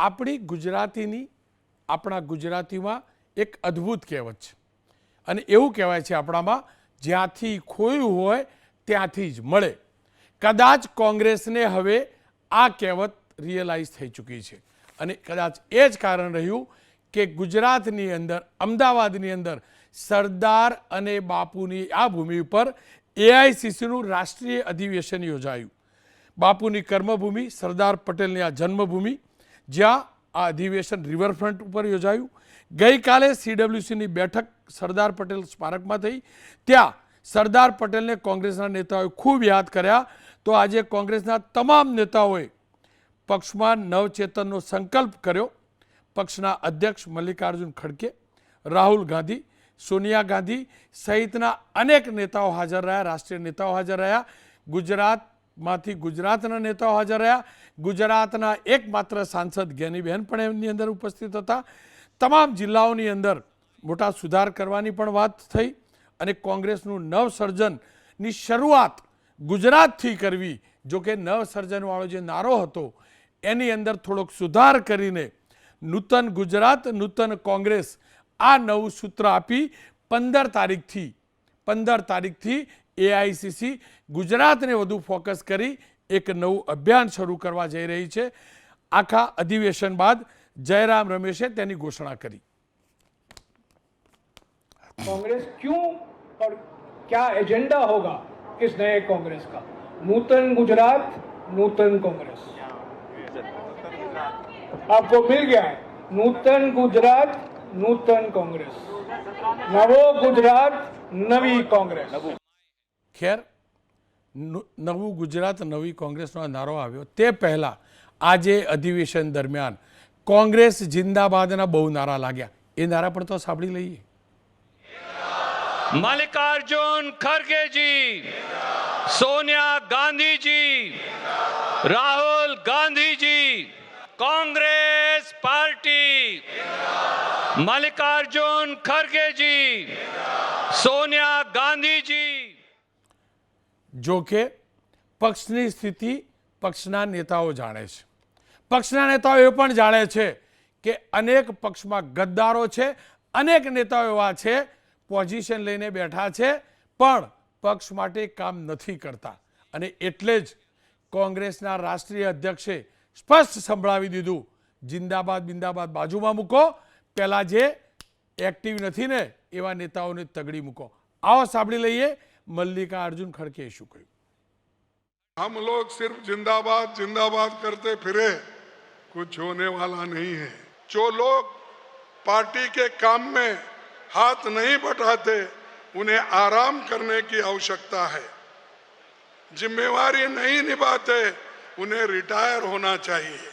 આપણી ગુજરાતીની, આપણા ગુજરાતીમાં એક અદ્ભુત કહેવત છે. અને એવું કહેવાય છે આપણામાં, જ્યાંથી ખોયું હોય, ત્યાંથી જ મળે. કદાચ કોંગ્રેસને હવે આ કહેવત રિયલાઇઝ થઈ ચૂકી છે. અને કદાચ એ જ કારણ રહ્યું કે ગુજરાતની અંદર, અમદાવાદની અંદર સરદાર અને બાપુની આ ભૂમિ ઉપર એઆઈસીસીનું રાષ્ટ્રીય અધિવેશન યોજાયું. બાપુની કર્મભૂમિ, સરદાર પટેલની આ જન્મભૂમિ જ્યાં આ અધિવેશન રિવરફ્રન્ટ ઉપર યોજાયું. ગઈકાલે સીડબ્લ્યુસીની બેઠક સરદાર પટેલ સ્મારકમાં થઈ. ત્યાં સરદાર પટેલને કોંગ્રેસના નેતાઓએ ખૂબ યાદ કર્યા. તો આજે કોંગ્રેસના તમામ નેતાઓએ પક્ષમાં નવચેતનનો સંકલ્પ કર્યો. પક્ષના અધ્યક્ષ મલ્લિકાર્જુન ખડકે રાહુલ ગાંધી, સોનિયા ગાંધી સહિતના અનેક નેતાઓ હાજર રહ્યા, રાષ્ટ્રીય નેતાઓ હાજર રહ્યા. ગુજરાતમાંથી ગુજરાતના નેતાઓ હાજર રહ્યા. ગુજરાતના એકમાત્ર સાંસદ જ્ઞાનીબહેન પણ એમની અંદર ઉપસ્થિત હતા. તમામ જિલ્લાઓની અંદર મોટા સુધાર કરવાની પણ વાત થઈ અને કોંગ્રેસનું નવસર્જનની શરૂઆત ગુજરાતથી કરવી જો કે નવસર્જનવાળો જે નારો હતો, એની અંદર થોડોક સુધાર કરીને નૂતન ગુજરાત, નૂતન કોંગ્રેસ આ નવું સૂત્ર આપી પંદર તારીખથી પંદર તારીખથી એઆઈસીસી ગુજરાતને વધુ ફોકસ કરી એક નવું અભિયાન શરૂ કરવા જઈ રહી છે આખા અધિવેશન બાદ જયરામ રમેશે તેની ઘોષણા કરી कांग्रेस क्यों और क्या एजेंडा होगा इस नए कांग्रेस का नूतन गुजरात नूतन कांग्रेस आपको मिल गया है नूतन गुजरात नूतन कांग्रेस नवो गुजरात नवी कांग्रेस ખેર નવું ગુજરાત, નવી કોંગ્રેસનો નારો આવ્યો. તે પહેલાં, આજે અધિવેશન દરમિયાન, કોંગ્રેસ જિંદાબાદના બહુ નારા લાગ્યા. એ નારા પણ તો સાંભળી લઈએ. મલ્લિકાર્જુન ખરગેજી, સોનિયા ગાંધીજી, રાહુલ ગાંધીજી, કોંગ્રેસ પાર્ટી, મલ્લિકાર્જુન ખરગેજી, સોનિયા ગાંધીજી જો કે પક્ષની સ્થિતિ પક્ષના નેતાઓ જાણે છે. પક્ષના નેતાઓ એ પણ જાણે છે કે અનેક પક્ષમાં ગદ્દારો છે, અનેક નેતાઓ એવા છે, પોઝિશન લઈને બેઠા છે, પણ પક્ષ માટે કામ નથી કરતા. અને એટલે જ કોંગ્રેસના રાષ્ટ્રીય અધ્યક્ષે સ્પષ્ટ સંભળાવી દીધું, જિંદાબાદ, બિંદાબાદ બાજુમાં મૂકો, પહેલાં જે એક્ટિવ નથી ને, એવા નેતાઓને તગડી મૂકો. આવો સાંભળી લઈએ મલ્લિકા અર્જુન ખડકે શું કહ્યું हम लोग सिर्फ जिंदाबाद जिंदाबाद करते फिरे कुछ होने वाला नहीं है जो लोग पार्टी के काम में हाथ नहीं बटाते उन्हें आराम करने की आवश्यकता है जिम्मेवारी नहीं निभाते उन्हें रिटायर होना चाहिए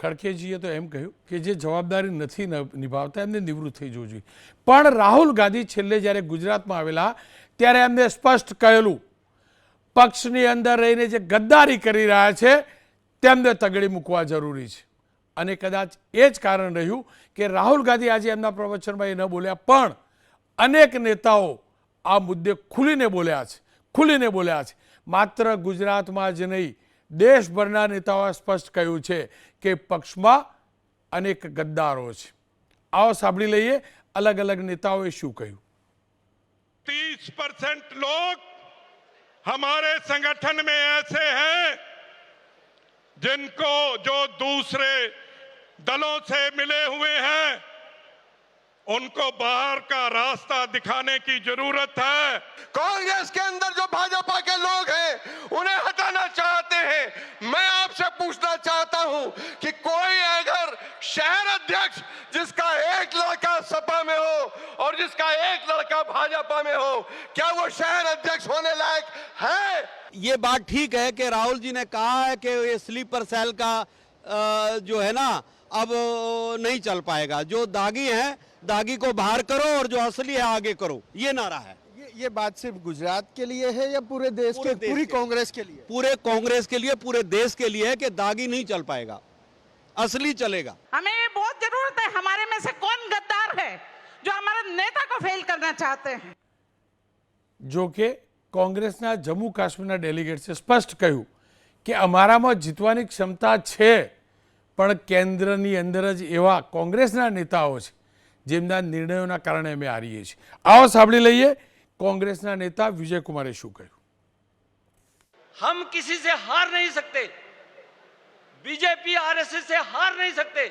ખડકેજીએ તો એમ કહ્યું કે જે જવાબદારી નથી નિભાવતા એમને નિવૃત્ત થઈ જવું જોઈએ. પણ રાહુલ ગાંધી છેલ્લે જ્યારે ગુજરાતમાં આવેલા ત્યારે એમને સ્પષ્ટ કહેલું, પક્ષની અંદર રહીને જે ગદ્દારી કરી રહ્યા છે તેમને તગડી મૂકવા જરૂરી છે. અને કદાચ એ જ કારણ રહ્યું કે રાહુલ ગાંધી આજે એમના પ્રવચનમાં એ ન બોલ્યા, પણ અનેક નેતાઓ આ મુદ્દે ખુલીને બોલ્યા છે, ખુલીને બોલ્યા છે. માત્ર ગુજરાતમાં જ નહીં દેશભરના નેતાઓએ સ્પષ્ટ કહ્યું છે કે પક્ષમાં અનેક ગદ્દારો છે આવો સાંભળી લઈએ અલગ અલગ નેતાઓએ શું કહ્યું तीस परसेंट लोग हमारे संगठन में ऐसे हैं जिनको जो दूसरे दलों से मिले हुए हैं उनको बाहर का रास्ता दिखाने की ज़रूरत है। कांग्रेस के अंदर जो भाजपा के लोग हैं उन्हें हटाना चाहते हैं। मैं आपसे पूछना चाहता हूँ कि कोई अगर शहर अध्यक्ष जिसका एक लड़का सपा में हो और जिसका एक लड़का भाजपा में हो क्या वो शहर अध्यक्ष होने लायक है? ये बात ठीक है कि राहुल जी ने कहा है कि ये स्लीपर सेल का जो है ना अब अ, नहीं चल पाएगा जो दागी है दागी को बाहर करो और जो असली है आगे करो ये नारा है ये ये बात सिर्फ गुजरात के लिए है या पूरे देश पूरे के देश पूरी के। कांग्रेस के लिए पूरे कांग्रेस के लिए पूरे देश के लिए है कि दागी नहीं चल पाएगा असली चलेगा हमें ये बहुत जरूरत है हमारे में से कौन गद्दार है जो हमारे नेता को फेल करना चाहते हैं જો કે કોંગ્રેસના જમ્મુ કાશ્મીરના ડેલિગેટ્સે સ્પષ્ટ કહ્યું કે અમારામાં જીતવાની ક્ષમતા છે પણ કેન્દ્રની અંદર જ એવા કોંગ્રેસના નેતાઓ છે જેમના નિર્ણયોના કારણે અમે હારીએ છીએ આવો સાંભળી લઈએ કોંગ્રેસના નેતા વિજયકુમારે શું કહ્યું हम किसी से हार नहीं सकते बीजेपी आरएसएस से हार नहीं सकते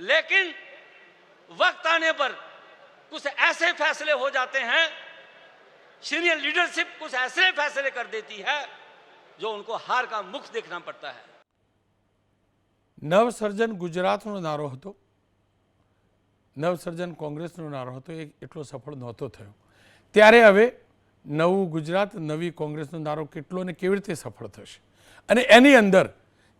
लेकिन वक्त आने पर कुछ ऐसे फैसले हो जाते हैं सीनियर लीडरशिप कुछ ऐसे फैसले कर देती है जो उनको हार का मुख देखना पड़ता है નવસર્જન ગુજરાતનો નારો હતો. નવસર્જન કોંગ્રેસનો નારો હતો. એ એટલો સફળ નહોતો થયો. ત્યારે હવે નવું ગુજરાત, નવી કોંગ્રેસનો નારો કેટલો ને કેવી રીતે સફળ થશે? અને એની અંદર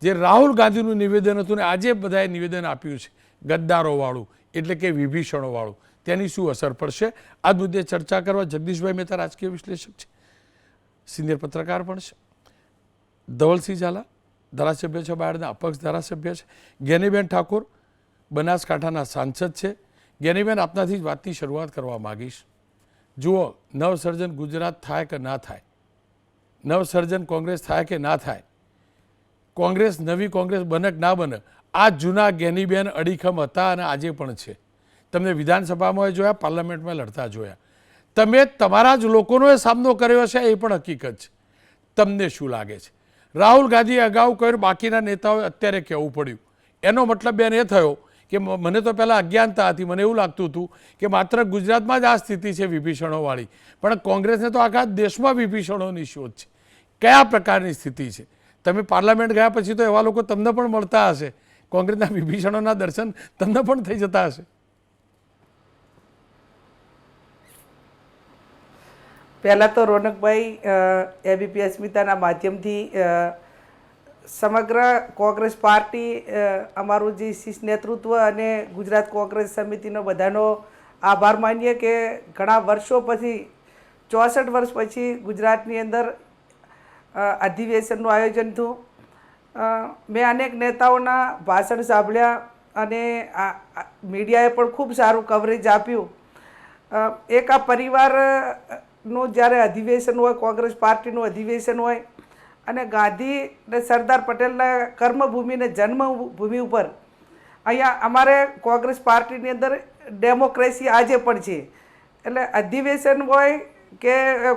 જે રાહુલ ગાંધીનું નિવેદન હતું ને, આજે બધાએ નિવેદન આપ્યું છે, ગદ્દારોવાળું, એટલે કે વિભીષણોવાળું, તેની શું અસર પડશે? આ મુદ્દે ચર્ચા કરવા જગદીશભાઈ મહેતા રાજકીય વિશ્લેષક છે. સિનિયર પત્રકાર પણ છે. ધવલસિંહ ઝાલા ધારાસભ્ય છે બાયડના અપક્ષ ધારાસભ્ય છે. જ્ઞાનીબેન ઠાકોર બનાસકાંઠાના સાંસદ છે. જ્ઞાનીબેન આપનાથી જ વાતની શરૂઆત કરવા માગીશ. જુઓ, નવસર્જન ગુજરાત થાય કે ના થાય? નવસર્જન કોંગ્રેસ થાય કે ના થાય? કોંગ્રેસ નવી કોંગ્રેસ બને કે ના બને? આ જૂના જ્ઞાનીબેન અડીખમ હતા અને આજે પણ છે. તમને વિધાનસભામાં જોયા, પાર્લામેન્ટમાં લડતા જોયા. તમે તમારા જ લોકોનો સામનો કર્યો છે એ પણ હકીકત છે. તમને શું લાગે છે? રાહુલ ગાંધીએ અગાઉ કહ્યું, બાકીના નેતાઓએ અત્યારે કહેવું પડ્યું. એનો મતલબ બેન એ થયો કે મને તો પહેલાં અજ્ઞાનતા હતી, મને એવું લાગતું હતું કે માત્ર ગુજરાતમાં જ આ સ્થિતિ છે વિભીષણોવાળી, પણ કોંગ્રેસને તો આખા દેશમાં વિભીષણોની શોધ છે. કયા પ્રકારની સ્થિતિ છે? તમે પાર્લામેન્ટ ગયા પછી તો એવા લોકો તમને પણ મળતા હશે. કોંગ્રેસના વિભીષણોના દર્શન તમને પણ થઈ જતા હશે. પહેલાં તો રોનકભાઈ એબીપી અસ્મિતાના માધ્યમથી સમગ્ર કોંગ્રેસ પાર્ટી અમારું જે શીર્ષ નેતૃત્વ અને ગુજરાત કોંગ્રેસ સમિતિનો બધાનો આભાર માનીએ કે ઘણા વર્ષો પછી, ચોસઠ વર્ષ પછી ગુજરાતની અંદર અધિવેશનનું આયોજન થયું. મેં અનેક નેતાઓના ભાષણ સાંભળ્યા અને મીડિયાએ પણ ખૂબ સારું કવરેજ આપ્યું. એક આ પરિવારનું જ્યારે અધિવેશન હોય, કોંગ્રેસ પાર્ટીનું અધિવેશન હોય, અને ગાંધી ને સરદાર પટેલના કર્મભૂમિને જન્મભૂમિ ઉપર, અહીંયા અમારે કોંગ્રેસ પાર્ટીની અંદર ડેમોક્રેસી આજે પણ છે. એટલે અધિવેશન હોય કે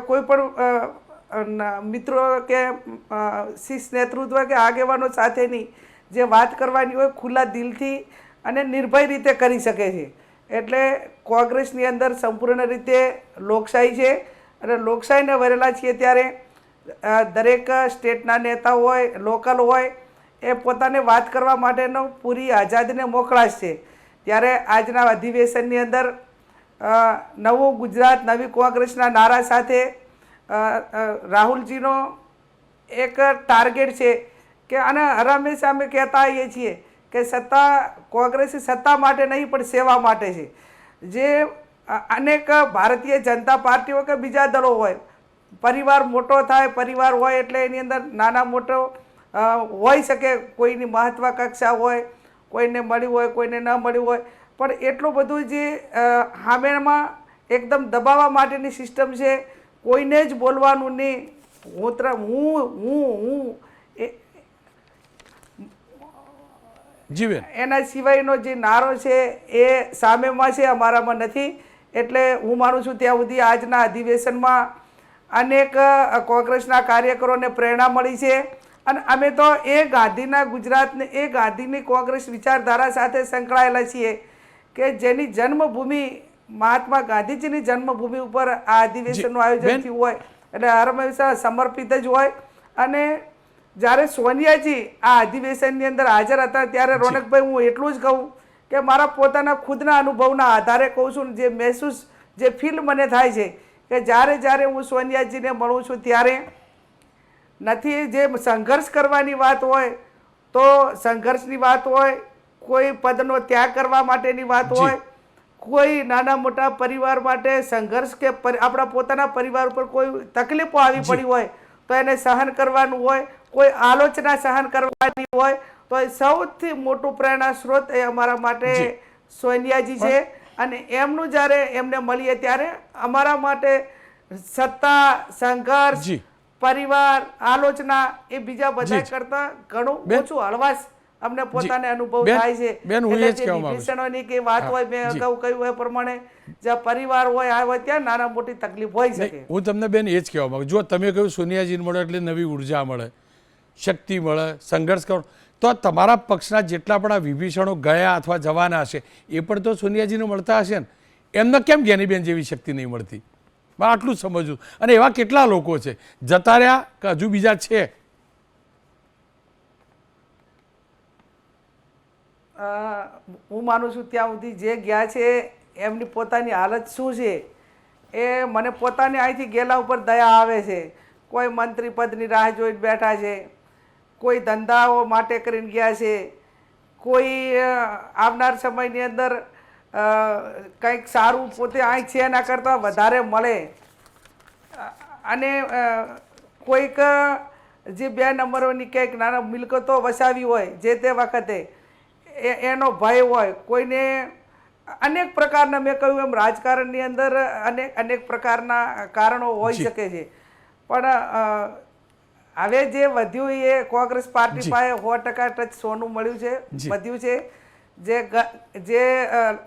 કોઈ પણ ન- મિત્રો કે શીર્ષ નેતૃત્વ કે આગેવાનો સાથેની જે વાત કરવાની હોય, ખુલ્લા દિલથી અને નિર્ભય રીતે કરી શકે છે. એટલે કોંગ્રેસની અંદર સંપૂર્ણ રીતે લોકશાહી છે. અને લોકશાહીને વરેલા છીએ ત્યારે દરેક સ્ટેટના નેતા હોય, લોકલ હોય, એ પોતાને વાત કરવા માટેનો પૂરી આઝાદીને મોકળાશ છે ત્યારે આજના અધિવેશનની અંદર નવું ગુજરાત, નવી કોંગ્રેસના નારા સાથે રાહુલજીનો એક ટાર્ગેટ છે કે, અને હંમેશા અમે કહેતા આવીએ છીએ કે સત્તા કોંગ્રેસી સત્તા માટે નહીં, પણ સેવા માટે છે. જે અનેક ભારતીય જનતા પાર્ટીઓ કે બીજા દળો હોય. પરિવાર મોટો થાય પરિવાર હોય એટલે એની અંદર નાના મોટો હોઈ શકે કોઈની મહત્વાકાંક્ષા હોય કોઈને મળ્યું હોય કોઈને ન મળ્યું હોય. પણ એટલું બધું જે હામેણમાં એકદમ દબાવવા માટેની સિસ્ટમ છે કોઈને જ બોલવાનું નહીં. હું ત્ર- હું હું હું એ જીવેન એના સિવાયનો જે નારો છે એ સામેમાં છે અમારામાં નથી. એટલે હું માનું છું ત્યાં સુધી આજના અધિવેશનમાં અનેક કોંગ્રેસના કાર્યકરોને પ્રેરણા મળી છે. અને અમે તો એ ગાંધીના ગુજરાતને એ ગાંધીની કોંગ્રેસ વિચારધારા સાથે સંકળાયેલા છીએ કે જેની જન્મભૂમિ મહાત્મા ગાંધીજીની જન્મભૂમિ ઉપર આ અધિવેશનનું આયોજન થયું હોય. એટલે હર હંમેશા સમર્પિત જ હોય. અને જ્યારે સોનિયાજી આ અધિવેશનની અંદર હાજર હતા ત્યારે રોનકભાઈ હું એટલું જ કહું કે મારા પોતાના ખુદના અનુભવના આધારે કહું છું જે મહેસૂસ જે ફીલ મને થાય છે કે જ્યારે જ્યારે હું સોનિયાજીને મળું છું ત્યારે નથી જે સંઘર્ષ કરવાની વાત હોય તો સંઘર્ષની વાત હોય કોઈ પદનો ત્યાગ કરવા માટેની વાત હોય કોઈ નાના મોટા પરિવાર માટે સંઘર્ષ કે આપણા પોતાના પરિવાર ઉપર કોઈ તકલીફો આવી પડી હોય તો એને સહન કરવાનું હોય કોઈ આલોચના સહન કરવાની હોય તો એ સૌથી મોટું પ્રેરણા સ્ત્રોત એ અમારા માટે. સોનિયાજી છે. અને એમનું જ્યારે એમને મળીએ ત્યારે અમારા માટે સત્તા સંઘર્ષ પરિવાર આલોચના એ બીજા બધા કરતા ઘણું ઓછું હળવાશ અમને પોતાને અનુભવ થાય છે. બેન, હું એ જ કહેવા માંગુ છું. વિભીષણોની કે વાત હોય મેં. અગાઉ કહ્યું એ પ્રમાણે જ્યાં પરિવાર હોય આ હોય ત્યાં નાના મોટી તકલીફ હોય શકે. હું તમને બેન એ જ કહેવા માંગુ જો તમે કહ્યું સોનિયાજી મળે એટલે નવી ઊર્જા મળે શક્તિ મળે સંઘર્ષ કરો. તો તમારા પક્ષના જેટલા પણ આ વિભીષણો ગયા અથવા જવાના હશે, એ પણ તો સોનિયાજીને મળતા હશે ને? એમને કેમ જ્ઞાનીબેન જેવી શક્તિ નહીં મળતી? મારે આટલું જ સમજવું. અને એવા કેટલા લોકો છે? જતા રહ્યા કે હજુ બીજા છે? હું માનું છું ત્યાં સુધી જે ગયા છે, એમની પોતાની હાલત શું છે? એ મને પોતાની અહીંથી ગેલા ઉપર દયા આવે છે. કોઈ મંત્રી પદની રાહ જોઈને બેઠા છે. કોઈ ધંધાઓ માટે કરીને ગયા છે કોઈ આવનાર સમયની અંદર કંઈક સારું પોતે અહીં છે એના કરતાં વધારે મળે. અને કોઈક જે બે નંબરોની કંઈક નાના મિલકતો વસાવી હોય જે તે વખતે એ એનો ભય હોય કોઈને અનેક પ્રકારના મેં કહ્યું એમ રાજકારણની અંદર અનેક અનેક પ્રકારના કારણો હોઈ શકે છે. પણ હવે જે વધ્યું એ કોંગ્રેસ પાર્ટી. પાસે સો ટકા ટચ સોનું મળ્યું છે વધ્યું છે. જે જે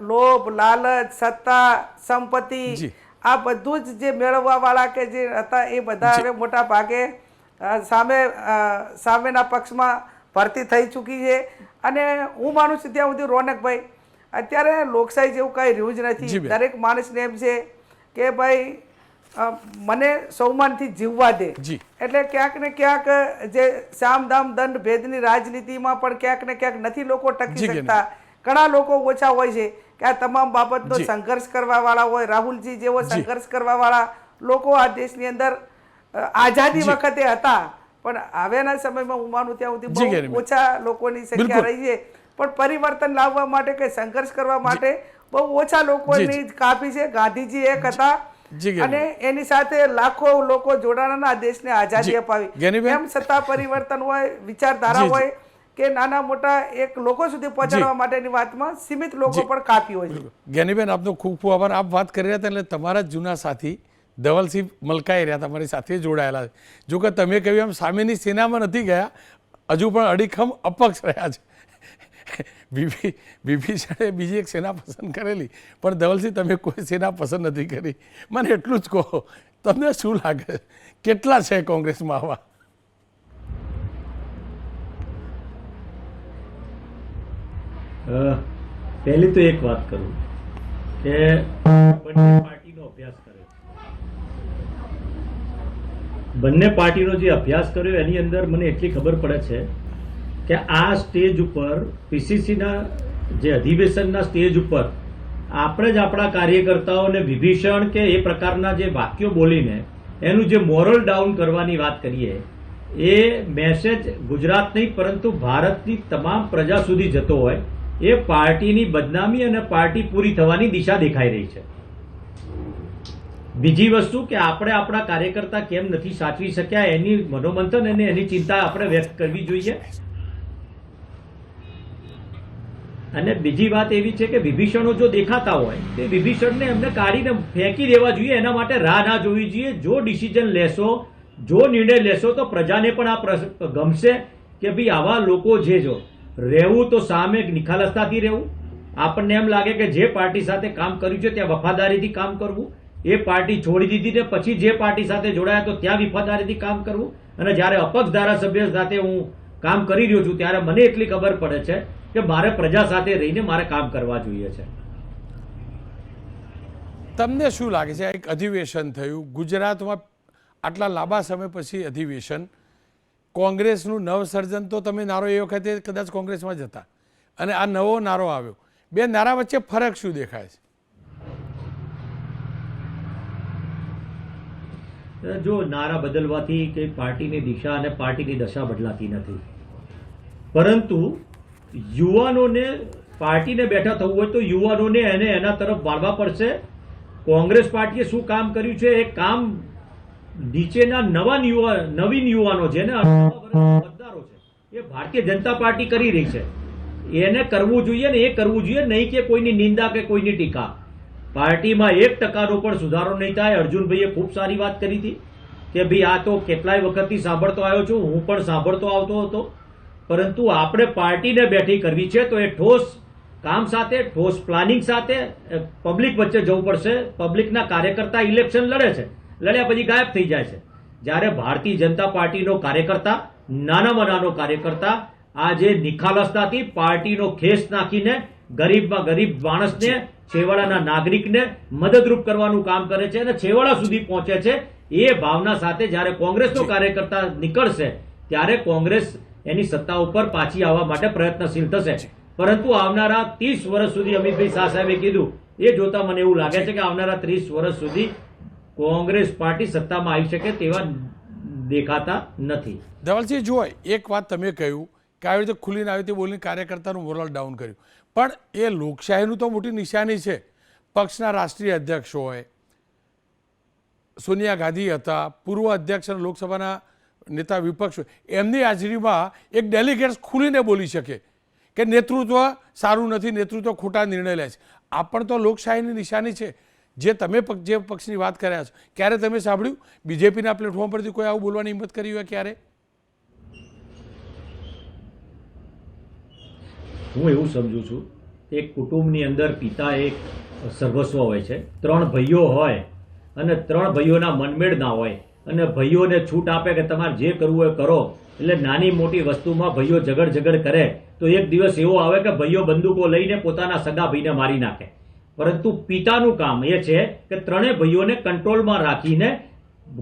લોભ લાલચ સત્તા સંપત્તિ આ બધું જ જે મેળવવા વાળા કે જે હતા એ બધા હવે મોટા ભાગે સામે સામેના પક્ષમાં ભરતી થઈ ચૂકી છે. અને હું માનું છું ત્યાં સુધી રોનકભાઈ અત્યારે લોકશાહી જેવું કંઈ રહ્યું જ નથી. દરેક માણસને એમ છે કે ભાઈ મને સૌમાનથી જીવવા દે. એટલે ક્યાંક ને ક્યાંક જે સામધામ દંડ ભેદની રાજનીતિમાં પણ ક્યાંક ને ક્યાંક નથી લોકો ટકી શકતા. ઘણા લોકો ઓછા હોય છે કે આ તમામ બાબતનો સંઘર્ષ કરવા વાળા હોય રાહુલજી જેવો સંઘર્ષ કરવા વાળા લોકો આ દેશની અંદર આઝાદી વખતે હતા. પણ હવેના સમયમાં હું માનું ત્યાં સુધી બહુ ઓછા લોકોની સંખ્યા રહી છે. પણ પરિવર્તન લાવવા માટે કે સંઘર્ષ કરવા માટે બહુ ઓછા લોકોની કાપી છે. ગાંધીજી એક હતા. અને એની સાથે લાખો લોકો જોડાણાના દેશને આઝાદી અપાવી. એમ સત્તા પરિવર્તન હોય વિચારધારા. હોય કે નાના મોટા એક લોકો સુધી પહોંચાડવા માટેની વાતમાં સીમિત લોકો પણ કાપી હોય છે. જ્ઞાનીબેન આપનો ખૂબ ખૂબ આભાર. આપ વાત કરી રહ્યા હતા એટલે તમારા જૂના સાથી ધવલસિંહ મલકાઈ રહ્યા તમારી સાથે જોડાયેલા છે. જો કે તમે કહ્યું એમ સામેની સેનામાં નથી ગયા હજુ પણ અડીખમ અપક્ષ રહ્યા છે. વિભી વિભીષણે બીજી એક સેના પસંદ કરેલી. પણ ધવલસિંહ, તમે કોઈ સેના પસંદ નથી કરી. મને એટલું જ કહો, તમને શું લાગે? કેટલા છે કોંગ્રેસમાં આવા? પહેલી તો એક વાત કરું કે બંને પાર્ટીનો અભ્યાસ કર્યો. બંને પાર્ટીનો જે અભ્યાસ કર્યો, એની અંદર મને એટલી ખબર પડે છે કે આ સ્ટેજ ઉપર પીસીસીના જે અધિવેશનના સ્ટેજ ઉપર આપણે જ આપણા કાર્યકર્તાઓને વિભીષણ કે એ પ્રકારના જે વાક્યો બોલીને એનું જે મોરલ ડાઉન કરવાની વાત કરીએ, એ મેસેજ ગુજરાત નહીં, પરંતુ ભારતની તમામ પ્રજા સુધી જતો હોય, એ પાર્ટીની બદનામી અને પાર્ટી પૂરી થવાની દિશા દેખાઈ રહી છે. બીજી વસ્તુ કે આપણે આપણા કાર્યકર્તા કેમ નથી સાચવી શક્યા, એની મનોમંથન અને એની ચિંતા આપણે વ્યક્ત કરવી જોઈએ. અને બીજી વાત એવી છે કે વિભીષણો જો દેખાતા હોય, તે વિભીષણને એમને કાઢીને ફેંકી દેવા જોઈએ, એના માટે રાહ ના જોવી જોઈએ. જો ડિસિઝન લેશો, જો નિર્ણય લેશો, તો પ્રજાને પણ આ ગમશે કે ભાઈ આવા લોકો જે જો રહેવું તો સામે નિખાલસતાથી રહેવું. આપણને એમ લાગે કે જે પાર્ટી સાથે કામ કર્યું છે, ત્યાં વફાદારીથી કામ કરવું. એ પાર્ટી છોડી દીધી ને પછી જે પાર્ટી સાથે જોડાયા તો ત્યાં વફાદારીથી કામ કરવું. અને જ્યારે અપક્ષ ધારાસભ્ય સાથે હું કામ કરી રહ્યો છું, ત્યારે મને એટલી ખબર પડે છે કે મારે પ્રજા સાથે રહીને મારે કામ કરવા જોઈએ છે. તમને શું લાગે છે? એક અધિવેશન થયું. ગુજરાતમાં આટલા લાંબા સમય પછી અધિવેશન. કોંગ્રેસનું નવસર્જન તો તમે નારો એ વખતે કદાચ કોંગ્રેસમાં જ હતા. અને આ નવો નારો આવ્યો. બે નારા વચ્ચે ફરક શું દેખાય છે? જો નારા બદલવાથી કે પાર્ટીની દિશા અને પાર્ટીની દશા બદલાતી નથી. પરંતુ યુવાનોને પાર્ટીને બેઠા થવું હોય તો યુવાનોને એને એના તરફ વાળવા પડશે. કોંગ્રેસ પાર્ટીએ શું કામ કર્યું છે? એ કામ નીચેના નવા યુવા, નવીન યુવાનો છે અઢાર મતદારો છે, એ ભારતીય જનતા પાર્ટી કરી રહી છે. એને કરવું જોઈએ ને એ કરવું જોઈએ, નહીં કે કોઈની નિંદા કે કોઈની ટીકા. પાર્ટીમાં એક ટકાનો પણ સુધારો નહીં થાય. અર્જુનભાઈએ ખૂબ સારી વાત કરી હતી કે ભાઈ આ તો કેટલાય વખતથી સાંભળતો આવ્યો છું, હું પણ સાંભળતો આવતો હતો. પરંતુ આપણે પાર્ટીને બેઠી કરવી છે તો એ ઠોસ કામ સાથે ઠોસ પ્લાનિંગ સાથે પબ્લિક વચ્ચે જવું પડશે. પબ્લિકના કાર્યકર્તા ઇલેક્શન લડે છે. લડ્યા પછી ગાયબ થઈ જાય છે. જ્યારે ભારતીય જનતા પાર્ટીનો કાર્યકર્તા નાનામાં નાનો કાર્યકર્તા આજે નિખાલસતાથી પાર્ટીનો ખેસ નાખીને ગરીબમાં ગરીબ માણસને છેવાડાના નાગરિકને મદદરૂપ કરવાનું કામ કરે છે અને છેવાડા સુધી પહોંચે છે એ ભાવના સાથે જ્યારે કોંગ્રેસનો કાર્યકર્તા નીકળશે ત્યારે કોંગ્રેસ એની સત્તા ઉપર પાછી આવવા માટે પ્રયત્નશીલ થશે. પરંતુ આવનારા ત્રીસ વર્ષ સુધી અમિતભાઈ શાહ સાહેબે કીધું એ જોતા મને એવું લાગે છે કે આવનારા ત્રીસ વર્ષ સુધી કોંગ્રેસ પાર્ટી સત્તામાં આવી શકે તેવા દેખાતા નથી. ધવલસિંહ જુઓ એક વાત તમે કહ્યું કે આવી રીતે ખુલીને આવી રીતે બોલીને કાર્યકર્તાનું મોરલ ડાઉન કર્યું. પણ એ લોકશાહીનું તો મોટી નિશાની છે. પક્ષના રાષ્ટ્રીય અધ્યક્ષ હોય સોનિયા ગાંધી હતા પૂર્વ અધ્યક્ષ અને લોકસભાના નેતા વિપક્ષ એમની હાજરીમાં એક ડેલિગેટ્સ ખુલીને બોલી શકે કે નેતૃત્વ સારું નથી, નેતૃત્વ ખોટા નિર્ણય લે છે. આ પણ તો લોકશાહીની નિશાની છે. જે તમે જે પક્ષની વાત કર્યા છો, ક્યારે તમે સાંભળ્યું? બીજેપીના પ્લેટફોર્મ પરથી કોઈ આવું બોલવાની હિંમત કરી હોય ક્યારે? હું એવું સમજુ છું, એક કુટુંબની અંદર પિતા એક સર્વસ્વ હોય છે, ત્રણ ભાઈઓ હોય અને ત્રણ ભાઈઓના મનમેળ ના હોય. અને ભાઈઓને છૂટ આપે કે તમારે જે કરવું હોય કરો. એટલે નાની મોટી વસ્તુમાં ભાઈઓ ઝઘડ ઝઘડ કરે. તો એક દિવસ એવો આવે કે ભાઈઓ બંદૂકો લઈને પોતાના સગા ભાઈને મારી નાખે. પરંતુ પિતાનું કામ એ છે કે ત્રણેય ભાઈઓને કંટ્રોલમાં રાખીને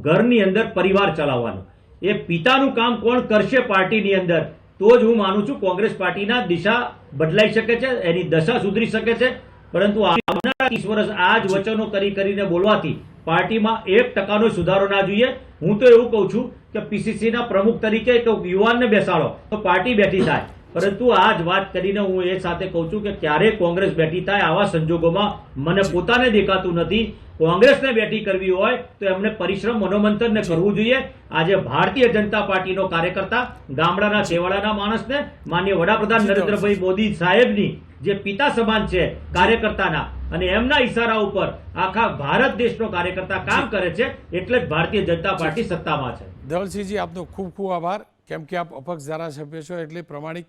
ઘરની અંદર પરિવાર ચલાવવાનો. એ પિતાનું કામ કોણ કરશે પાર્ટીની અંદર, તો જ હું માનું છું કોંગ્રેસ પાર્ટીના દિશા બદલાઈ શકે છે, એની દશા સુધરી શકે છે. પરંતુ આવનારા ત્રીસ વર્ષ આ જ વચનો કરી કરીને બોલવાથી પાર્ટીમાં એક ટકાનો સુધારો ના જોઈએ. હું તો એવું કહું છું કે પીસીસી ના પ્રમુખ તરીકે યુવાનને બેસાડો તો પાર્ટી બેઠી થાય. પરંતુ આ જ વાત કરીને હું એ સાથે કહું છું કે ક્યારે કોંગ્રેસ બેઠી થાય આવા સંજોગોમાં મને પોતાને દેખાતું નથી. કોંગ્રેસને બેઠી કરવી હોય તો એમને પરિશ્રમ મનોમંથનને કરવું જોઈએ. આજે ભારતીય જનતા પાર્ટીનો કાર્યકર્તા ગામડાના છેવાડાના માણસને માન્ય વડાપ્રધાન નરેન્દ્રભાઈ મોદી સાહેબની જે પિતા સમાન છે કાર્યકર્તાના. અને એમના ઈશારા ઉપર આખા ભારત દેશનો કાર્યકર્તા કામ કરે છે એટલે જ ભારતીય જનતા પાર્ટી સત્તામાં છે. ધવલસિંહજી આપનો ખૂબ ખૂબ આભાર. કેમ કે આપ અપક્ષ ધારાસભ્ય છો એટલે પ્રમાણિક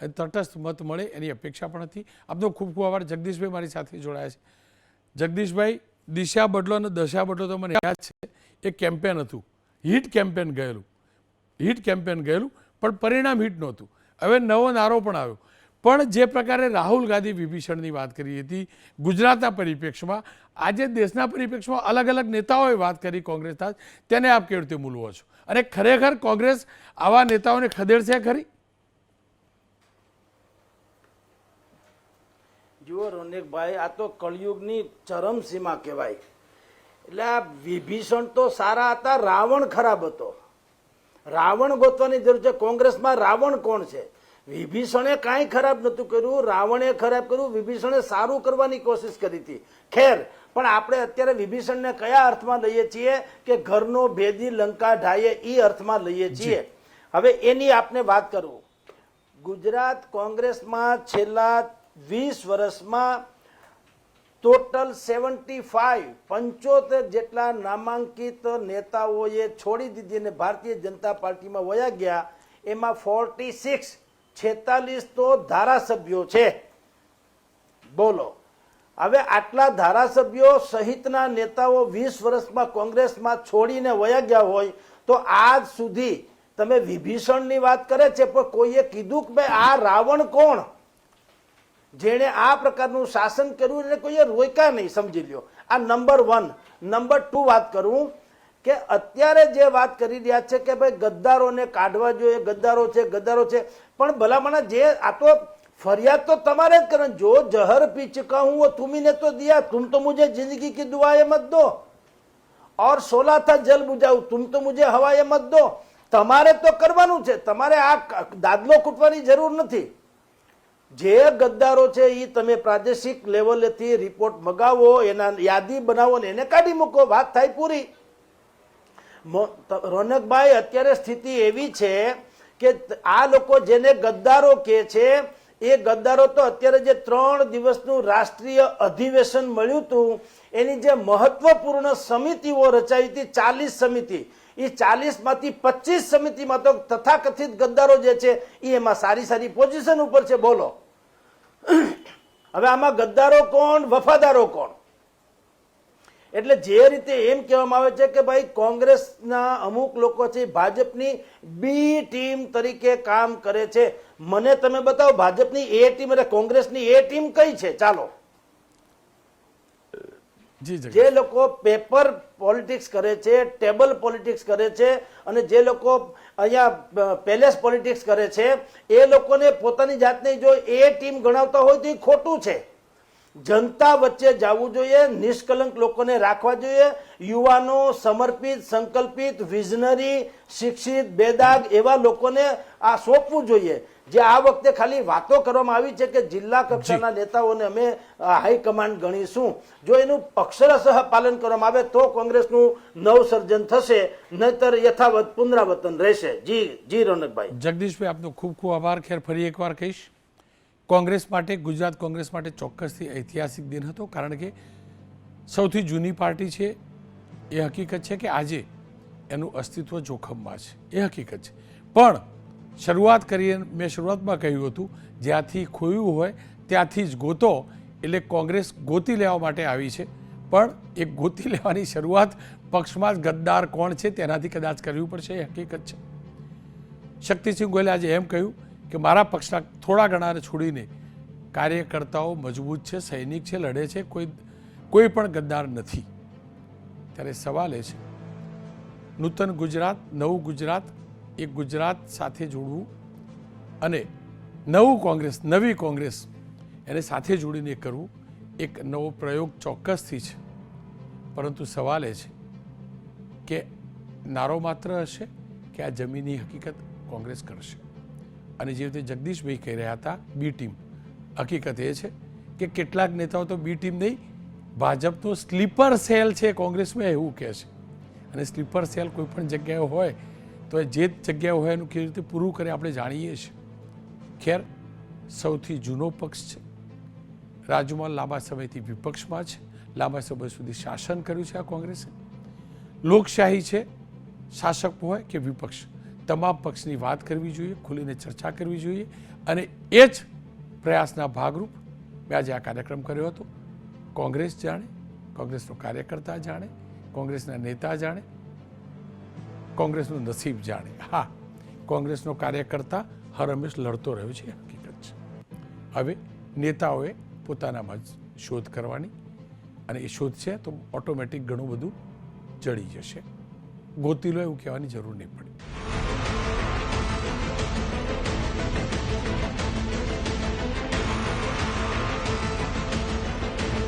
તટસ્થ મત મળે એની અપેક્ષા પણ હતી. આપનો ખૂબ ખૂબ આભાર. જગદીશભાઈ મારી સાથે જોડાયા છે. જગદીશભાઈ દિશા બદલો અને દશા બદલો તો મને યાદ છે. એ કેમ્પેન હતું. હિટ કેમ્પેન ગયેલું. હિટ કેમ્પેન ગયેલું પણ પરિણામ હિટ નહોતું. હવે નવો નારો પણ આવ્યો. પણ જે પ્રકારે રાહુલ ગાંધી વિભીષણની વાત કરી હતી, ગુજરાતના પરિપ્રેક્ષમાં આજે દેશના પરિપ્રેક્ષમાં અલગ અલગ નેતાઓએ વાત કરી કોંગ્રેસના, તેને આપ કેવી રીતે મૂલવો છો. અને ખરેખર કોંગ્રેસ આવા નેતાઓને ખદેડશે ખરી? જુઓ રોનિકભાઈ, આ તો કળિયુગની ચરમસીમા કહેવાય. એટલે આ વિભીષણ તો સારા હતા, રાવણ ખરાબ હતો. રાવણ ગોતવાની જરૂર છે, કોંગ્રેસમાં રાવણ કોણ છે? વિભીષણે કાંઈ ખરાબ નહોતું કર્યું રાવણે ખરાબ કર્યું વિભીષણે સારું કરવાની કોશિશ કરી હતી. ખેર પણ આપણે અત્યારે વિભીષણને કયા અર્થમાં લઈએ છીએ કે ઘરનો ભેદી લંકા ઢાયે એ અર્થમાં લઈએ છીએ? હવે એની આપને વાત કરું. ગુજરાત કોંગ્રેસમાં છેલ્લા વીસ વર્ષમાં ટોટલ સેવન્ટી ફાઈવ પંચોતેર જેટલા નામાંકિત નેતાઓએ છોડી દીધી અને ભારતીય જનતા પાર્ટીમાં વયા ગયા. એમાં ફોર્ટી સિક્સ છેતાલીસ તો ધારાસભ્યો છે. બોલો. હવે આટલા ધારાસભ્યો સહિતના નેતાઓ વીસ વર્ષમાં કોંગ્રેસમાં છોડીને વયા ગયા હોય તો આજ સુધી તમે વિભીષણની વાત કરે છે, પણ કોઈએ કીધું કે ભાઈ આ રાવણ કોણ? જેણે આ પ્રકારનું શાસન કર્યું એટલે કોઈએ રોક્યા નહીં, સમજી લ્યો. આ નંબર વન. નંબર ટુ વાત કરું કે અત્યારે જે વાત કરી રહ્યા છે કે ભાઈ ગદ્દારોને કાઢવા જોઈએ, ગદ્દારો છે ગદ્દારો છે પણ ભલામણા જે આ તો ફરિયાદ તો તમારે જ કરવાની જો જહર પી ચુકા હું वो तुम्ही ने तो दिया तुम तो मुझे जिंदगी की दुआएं मत दो और सोला था जल बुझाऊ तुम तो मुझे हवाए मत दो તમારે તો કરવાનું છે તમારે આ દાદલો કૂટવાની જરૂર નથી જે ગદ્દારો છે એ તમે પ્રાદેશિક લેવલેથી રિપોર્ટ મગાવો એના યાદી બનાવો ને એને કાઢી મૂકો વાત થાય પૂરી મો- ત- રોનકભાઈ અત્યારે સ્થિતિ એવી છે કે આ લોકો જેને ગદ્દારો કહે છે, એ ગદ્દારો તો અત્યારે જે ત્રણ દિવસનું રાષ્ટ્રીય અધિવેશન મળ્યું હતું, એની જે મહત્વપૂર્ણ સમિતિઓ રચાઈ હતી, ચાલીસ સમિતિ. એ ચાલીસમાંથી પચીસ સમિતિમાં તો તથાકથિત ગદ્દારો જે છે એ એમાં સારી સારી પોઝિશન ઉપર છે. બોલો. હવે આમાં ગદ્દારો કોણ, વફાદારો કોણ? એટલે જે રીતે એમ કહેવામાં આવે છે કે ભાઈ કોંગ્રેસના અમુક લોકો છે ભાજપની બી ટીમ તરીકે કામ કરે છે. મને તમે બતાવો ભાજપની એ ટીમ એટલે કોંગ્રેસની એ ટીમ કઈ છે? ચાલો. જી જે લોકો પેપર પોલિટિક્સ કરે છે ટેબલ પોલિટિક્સ કરે છે અને જે લોકો અહીંયા પેલેસ પોલિટિક્સ કરે છે એ લોકોને પોતાની જાતને જો એ ટીમ ગણાવતા હોય તો એ ખોટું છે. જનતા વચ્ચે જવું જોઈએ નિષ્કલંક લોકોને રાખવા જોઈએ. યુવાનો સમર્પિત સંકલ્પિત વિઝનરી શિક્ષિત બેદાગ એવા લોકોને આ સોંપવું જોઈએ. જે આ વખતે ખાલી વાતો કરવામાં આવી છે કે જિલ્લા કક્ષાના નેતાઓને અમે હાઈકમાન્ડ ગણીશું. જો એનું અક્ષરશઃ પાલન કરવામાં આવે તો કોંગ્રેસનું નવસર્જન થશે નહીતર યથાવત પુનરાવર્તન રહેશે. જી જી રોનકભાઈ. જગદીશભાઈ આપનો ખૂબ ખૂબ આભાર. ખેર ફરી એકવાર કહીશ. કોંગ્રેસ માટે, ગુજરાત કોંગ્રેસ માટે ચોક્કસથી ઐતિહાસિક દિન હતો, કારણ કે સૌથી જૂની પાર્ટી છે, એ હકીકત છે કે આજે એનું અસ્તિત્વ જોખમમાં છે. એ હકીકત છે. પણ શરૂઆત કરીએ, મેં શરૂઆતમાં કહ્યું હતું, જ્યાંથી ખોયું હોય, ત્યાંથી જ ગોતો, એટલે કોંગ્રેસ ગોતી લેવા માટે આવી છે. પણ એ ગોતી લેવાની શરૂઆત પક્ષમાં જ ગદ્દાર કોણ છે, તેનાથી કદાચ કરવી પડશે, એ હકીકત છે. શક્તિસિંહ ગોયલે આજે એમ કહ્યું કે મારા પક્ષના થોડા ઘણાને છોડીને કાર્યકર્તાઓ મજબૂત છે, સૈનિક છે, લડે છે, કોઈ કોઈ પણ ગદ્દાર નથી. ત્યારે સવાલ એ છે, નૂતન ગુજરાત, નવું ગુજરાત, એ ગુજરાત સાથે જોડવું અને નવું કોંગ્રેસ, નવી કોંગ્રેસ એને સાથે જોડીને કરવું એક નવો પ્રયોગ ચોક્કસથી છે. પરંતુ સવાલ એ છે કે નારો માત્ર હશે કે આ જમીની હકીકત કોંગ્રેસ કરશે? અને જે રીતે જગદીશભાઈ કહી રહ્યા હતા બી ટીમ હકીકત એ છે કે કેટલાક નેતાઓ તો બી ટીમ નહીં, ભાજપનો સ્લીપર સેલ છે કોંગ્રેસમાં એવું કહે છે. અને સ્લીપર સેલ કોઈ પણ જગ્યાએ હોય, તો એ જે જગ્યાએ હોય એનું કેવી રીતે પૂરું કરે આપણે જાણીએ છીએ. ખેર, સૌથી જૂનો પક્ષ છે. રાજ્યમાં લાંબા સમયથી વિપક્ષમાં છે. લાંબા સમય સુધી શાસન કર્યું છે આ કોંગ્રેસે. લોકશાહી છે, શાસક હોય કે વિપક્ષ. તમામ પક્ષની વાત કરવી જોઈએ, ખુલીને ચર્ચા કરવી જોઈએ અને એ જ પ્રયાસના ભાગરૂપ મેં આજે આ કાર્યક્રમ કર્યો હતો. કોંગ્રેસ જાણે, કોંગ્રેસનો કાર્યકર્તા જાણે, કોંગ્રેસના નેતા જાણે, કોંગ્રેસનું નસીબ જાણે. હા, કોંગ્રેસનો કાર્યકર્તા હર હંમેશ લડતો રહ્યો છે, હકીકત છે. હવે નેતાઓએ પોતાનામાં જ શોધ કરવાની અને એ શોધ છે તો ઓટોમેટિક ઘણું બધું જડી જશે. ગોતી લો એવું કહેવાની જરૂર નહીં પડે.